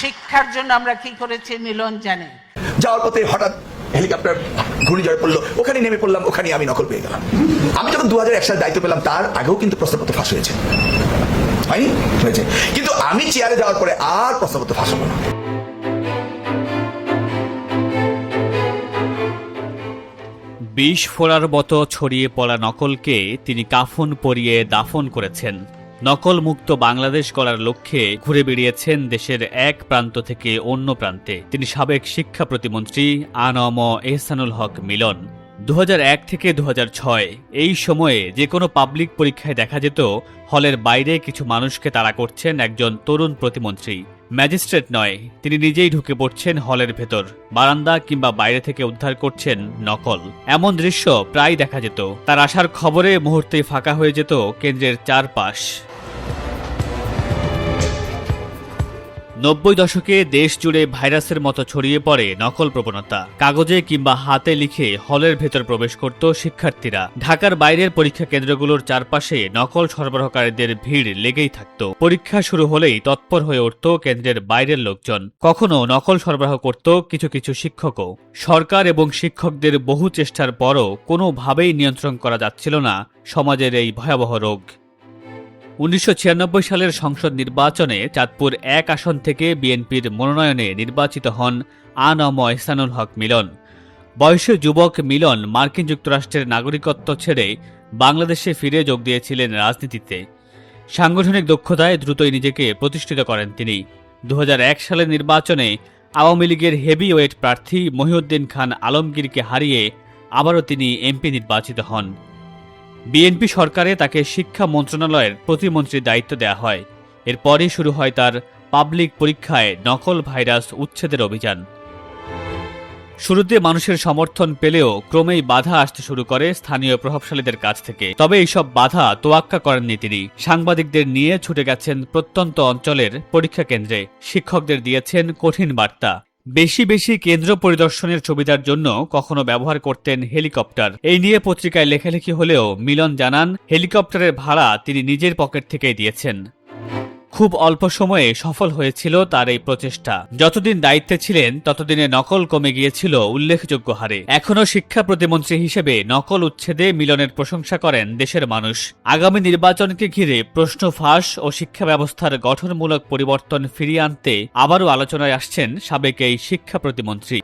শিক্ষার জন্য আমরা কি করেছি মিলন জানে। যাওয়ার পথে হঠাৎ হেলিকপ্টার ঘূর্ণিঝড় পড়ল ওখানে নেমে পড়লাম ওখানে আমি নকল পেয়ে গেলাম। আমি যখন দু হাজার এক সালে দায়িত্ব পেলাম তার আগেও কিন্তু প্রশ্নপত্র ফাঁস হয়েছে। হয়নি? হয়েছে। কিন্তু আমি চেয়ারে যাওয়ার পরে আর প্রশ্নপত্র ফাঁস হব না। বিষ ফোড়ার মতো ছড়িয়ে পড়া নকলকে তিনি কাফন পরিয়ে দাফন করেছেন। নকল মুক্ত বাংলাদেশ করার লক্ষ্যে ঘুরে বেড়িয়েছেন দেশের এক প্রান্ত থেকে অন্য প্রান্তে। তিনি সাবেক শিক্ষা প্রতিমন্ত্রী আনম এহসানুল হক মিলন। দু হাজার এক থেকে দু হাজার ছয়, এই সময়ে যে কোনো পাবলিক পরীক্ষায় দেখা যেত, হলের বাইরে কিছু মানুষকে তাড়া করছেন একজন তরুণ প্রতিমন্ত্রী। ম্যাজিস্ট্রেট নয়, তিনি নিজেই ঢুকে পড়ছেন হলের ভেতর, বারান্দা কিংবা বাইরে থেকে উদ্ধার করছেন নকল। এমন দৃশ্য প্রায় দেখা যেত। তার আসার খবরে মুহূর্তেই ফাঁকা হয়ে যেত কেন্দ্রের চারপাশ। নব্বই দশকে দেশ জুড়ে ভাইরাসের মতো ছড়িয়ে পড়ে নকল প্রবণতা। কাগজে কিংবা হাতে লিখে হলের ভেতর প্রবেশ করত শিক্ষার্থীরা। ঢাকার বাইরের পরীক্ষা কেন্দ্রগুলোর চারপাশে নকল সরবরাহকারীদের ভিড় লেগেই থাকত। পরীক্ষা শুরু হলেই তৎপর হয়ে উঠত কেন্দ্রের বাইরের লোকজন। কখনো নকল সরবরাহ করত কিছু কিছু শিক্ষকও। সরকার এবং শিক্ষকদের বহু চেষ্টার পরও কোনোভাবেই নিয়ন্ত্রণ করা যাচ্ছিল না সমাজের এই ভয়াবহ রোগ। উনিশশো ছিয়ানব্বই সালের সংসদ নির্বাচনে চাঁদপুর এক আসন থেকে বিএনপির মনোনয়নে নির্বাচিত হন আনম এহসানুল হক মিলন। বয়সে যুবক মিলন মার্কিন যুক্তরাষ্ট্রের নাগরিকত্ব ছেড়ে বাংলাদেশে ফিরে যোগ দিয়েছিলেন রাজনীতিতে। সাংগঠনিক দক্ষতায় দ্রুতই নিজেকে প্রতিষ্ঠিত করেন তিনি। দু হাজার এক সালের নির্বাচনে আওয়ামী লীগের হেভি ওয়েট প্রার্থী মহিউদ্দিন খান আলমগীরকে হারিয়ে আবারও তিনি এমপি নির্বাচিত হন। বিএনপি সরকারে তাকে শিক্ষা মন্ত্রণালয়ের প্রতিমন্ত্রীর দায়িত্ব দেওয়া হয়। এরপরই শুরু হয় তার পাবলিক পরীক্ষায় নকল ভাইরাস উচ্ছেদের অভিযান। শুরুতে মানুষের সমর্থন পেলেও ক্রমেই বাধা আসতে শুরু করে স্থানীয় প্রভাবশালীদের কাছ থেকে। তবে এইসব বাধা তোয়াক্কা করেননি তিনি। সাংবাদিকদের নিয়ে ছুটে গেছেন প্রত্যন্ত অঞ্চলের পরীক্ষা কেন্দ্রে। শিক্ষকদের দিয়েছেন কঠিন বার্তা। বেশি বেশি কেন্দ্র পরিদর্শনের সুবিধার জন্য কখনো ব্যবহার করতেন হেলিকপ্টার। এই নিয়ে পত্রিকায় লেখালেখি হলেও মিলন জানান, হেলিকপ্টারের ভাড়া তিনি নিজের পকেট থেকেই দিয়েছেন। খুব অল্প সময়ে সফল হয়েছিল তার এই প্রচেষ্টা। যতদিন দায়িত্বে ছিলেন, ততদিনে নকল কমে গিয়েছিল উল্লেখযোগ্য হারে। এখনও শিক্ষা প্রতিমন্ত্রী হিসেবে নকল উচ্ছেদে মিলনের প্রশংসা করেন দেশের মানুষ। আগামী নির্বাচনকে ঘিরে প্রশ্ন ফাঁস ও শিক্ষা ব্যবস্থার গঠনমূলক পরিবর্তন ফিরিয়ে আনতে আবারও আলোচনায় আসছেন সাবেক এই শিক্ষা প্রতিমন্ত্রী।